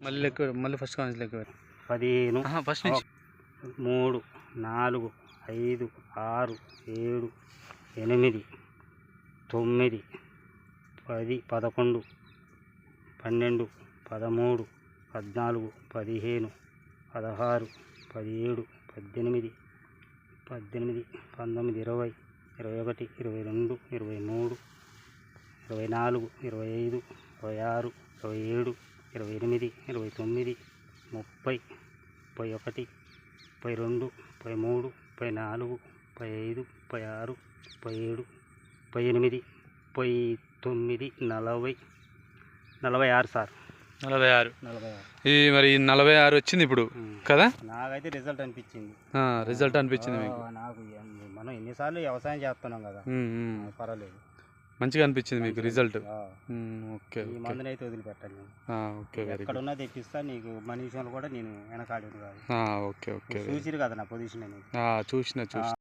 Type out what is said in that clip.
మళ్ళీ లెక్క మళ్ళీ ఫస్ట్ కాన్స్ లెక్క. పదిహేను ఫస్ట్ నుంచి మూడు నాలుగు ఐదు ఆరు ఏడు ఎనిమిది తొమ్మిది పది పదకొండు పన్నెండు పదమూడు పద్నాలుగు పదిహేను పదహారు పదిహేడు పద్దెనిమిది పద్దెనిమిది పంతొమ్మిది ఇరవై ఇరవై ఒకటి ఇరవై రెండు ఇరవై మూడు ఇరవై నాలుగు ఇరవై ఐదు ఇరవై ఆరు ఇరవై ఏడు ఇరవై ఎనిమిది ఇరవై తొమ్మిది ముప్పై ముప్పై ఒకటి ముప్పై రెండు ముప్పై మూడు ముప్పై నాలుగు ముప్పై ఐదు ముప్పై ఆరు ముప్పై ఏడు ముప్పై ఎనిమిది ముప్పై తొమ్మిది నలభై నలభై ఆరు సార్. నలభై ఆరు. నలభై ఆరు. ఇది మరి నలభై ఆరు వచ్చింది ఇప్పుడు కదా? నాకైతే రిజల్ట్ అనిపించింది. ఆ, రిజల్ట్ అనిపించింది నాకు మనం ఎన్నిసార్లు వ్యవసాయం చేస్తున్నాం కదా. పర్వాలేదు. మంచిగా అనిపించింది మీకు రిజల్ట్ ఓకే ఈ ఓకే. మందునైతే వదిలిపెట్టాను ఓకే ఎక్కడున్నా తెప్పిస్తా నీకు మన విషయంలో కూడా నేను వెనకాడేది కాదు ఓకే ఓకే చూసిరు కదా నా పొజిషన్ అనేది. ఆ, చూసిన చూసిన.